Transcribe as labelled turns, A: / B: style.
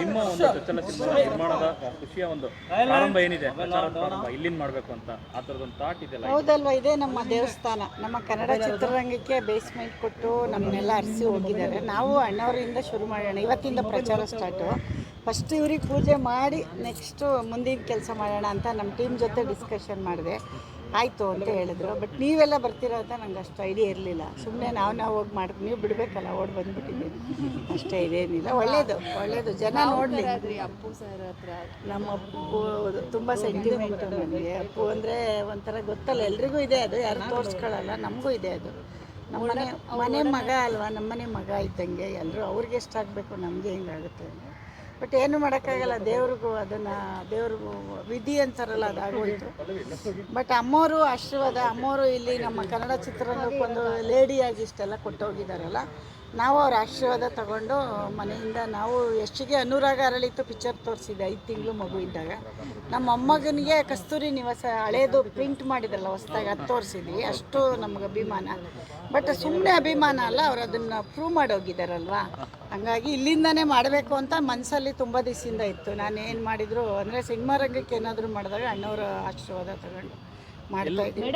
A: ನಿಮ್ಮ ಒಂದು ಚಲನಚಿತ್ರ ನಿರ್ಮಾಣದ ಖುಷಿಯ ಒಂದು ಪ್ರಾರಂಭ ಏನಿದೆ ಇಲ್ಲಿಂದ ಮಾಡಬೇಕು ಅಂತ ಆ ಥರದೊಂದು ಥಾಟ್ ಇದೆ
B: ಹೌದಲ್ವಾ, ಇದೇ ನಮ್ಮ ದೇವಸ್ಥಾನ. ನಮ್ಮ ಕನ್ನಡ ಚಿತ್ರರಂಗಕ್ಕೆ ಬೇಸ್ಮೆಂಟ್ ಕೊಟ್ಟು ನಮ್ಮನ್ನೆಲ್ಲ ಅರಸಿ ಹೋಗಿದ್ದಾರೆ. ನಾವು ಅಣ್ಣವರಿಂದ ಶುರು ಮಾಡೋಣ. ಇವತ್ತಿಂದ ಪ್ರಚಾರ ಸ್ಟಾರ್ಟು ಫಸ್ಟ್ ಇವ್ರಿಗೆ ಪೂಜೆ ಮಾಡಿ ನೆಕ್ಸ್ಟು ಮುಂದಿನ ಕೆಲಸ ಮಾಡೋಣ ಅಂತ ನಮ್ಮ ಟೀಮ್ ಜೊತೆ ಡಿಸ್ಕಷನ್ ಮಾಡಿದೆ. ಆಯಿತು ಅಂತ ಹೇಳಿದ್ರು. ಬಟ್ ನೀವೆಲ್ಲ ಬರ್ತೀರಾ ಅಂತ ನಂಗೆ ಅಷ್ಟು ಐಡಿಯಾ ಇರಲಿಲ್ಲ. ಸುಮ್ಮನೆ ನಾವು ನಾವು ಹೋಗಿ ಮಾಡಿ, ನೀವು ಬಿಡಬೇಕಲ್ಲ, ಓಡಿ ಬಂದುಬಿಟ್ಟಿದ್ದೀನಿ ಅಷ್ಟೇ ಇದೇನಿಲ್ಲ. ಒಳ್ಳೇದು ಒಳ್ಳೇದು. ಜನ ನೋಡಲಿ.
C: ಅಪ್ಪು ಸರ್ ಹತ್ರ
B: ನಮ್ಮ ಅಪ್ಪು ತುಂಬ ಸೆಂಟಿಮೆಂಟು ನನಗೆ ಅಪ್ಪು ಅಂದರೆ ಒಂಥರ ಗೊತ್ತಲ್ಲ, ಎಲ್ರಿಗೂ ಇದೆ ಅದು. ಯಾರು ತೋರಿಸ್ಕೊಳ್ಳಲ್ಲ ನಮಗೂ ಇದೆ ಅದು. ನಮ್ಮ ಮನೆ ಮನೆ ಮಗ ಅಲ್ವಾ? ನಮ್ಮನೆ ಮಗ ಇದ್ದಂಗೆ ಎಲ್ಲರೂ ಅವ್ರಿಗೆ ಎಷ್ಟಾಗಬೇಕು ನಮಗೆ ಹಿಂಗಾಗುತ್ತೆ ಬಟ್ ಏನು ಮಾಡೋಕ್ಕಾಗಲ್ಲ, ದೇವ್ರಿಗೂ ಅದನ್ನು, ದೇವ್ರಿಗೂ ವಿಧಿ ಅಂತಾರಲ್ಲ ಅದಾಗೋಯ್ತು ಬಟ್ ಅಮ್ಮೋರು ಆಶೀರ್ವಾದ, ಅಮ್ಮೋರು ಇಲ್ಲಿ ನಮ್ಮ ಕನ್ನಡ ಚಿತ್ರರಂಗಕ್ಕೊಂದು ಲೇಡಿಯಾಗಿ ಇಷ್ಟೆಲ್ಲ ಕೊಟ್ಟೋಗಿದ್ದಾರಲ್ಲ ನಾವು ಅವ್ರ ಆಶೀರ್ವಾದ ತಗೊಂಡು ಮನೆಯಿಂದ ನಾವು ಎಷ್ಟಿಗೆ ಅನುರಾಗ ಅರಳಿತ್ತು ಪಿಕ್ಚರ್ ತೋರಿಸಿದ್ದೆ ಐದು ತಿಂಗಳು ಮಗು ಇದ್ದಾಗ. ನಮ್ಮ ಅಮ್ಮಗನಿಗೆ ಕಸ್ತೂರಿ ನಿವಾಸ ಹಳೇದು ಪ್ರಿಂಟ್ ಮಾಡಿದ್ರಲ್ಲ ಹೊಸ್ದಾಗಿ ಅದು ತೋರಿಸಿದ್ವಿ. ಅಷ್ಟು ನಮ್ಗೆ ಅಭಿಮಾನ. ಬಟ್ ಸುಮ್ಮನೆ ಅಭಿಮಾನ ಅಲ್ಲ ಅವ್ರು ಅದನ್ನು ಪ್ರೂವ್ ಮಾಡೋಗಿದ್ದಾರಲ್ವಾ ಹಂಗಾಗಿ ಇಲ್ಲಿಂದನೇ ಮಾಡಬೇಕು ಅಂತ ಮನಸ್ಸಲ್ಲಿ ತುಂಬ ದಿವಸದಿಂದ ಇತ್ತು. ನಾನು ಏನು ಮಾಡಿದ್ರು ಅಂದರೆ ಸಿನಿಮಾ ರಂಗಕ್ಕೆ ಏನಾದರೂ ಮಾಡಿದಾಗ ಅಣ್ಣವರ ಆಶೀರ್ವಾದ ತಗೊಂಡು ಮಾಡ್ತಾ ಇದ್ದೀವಿ.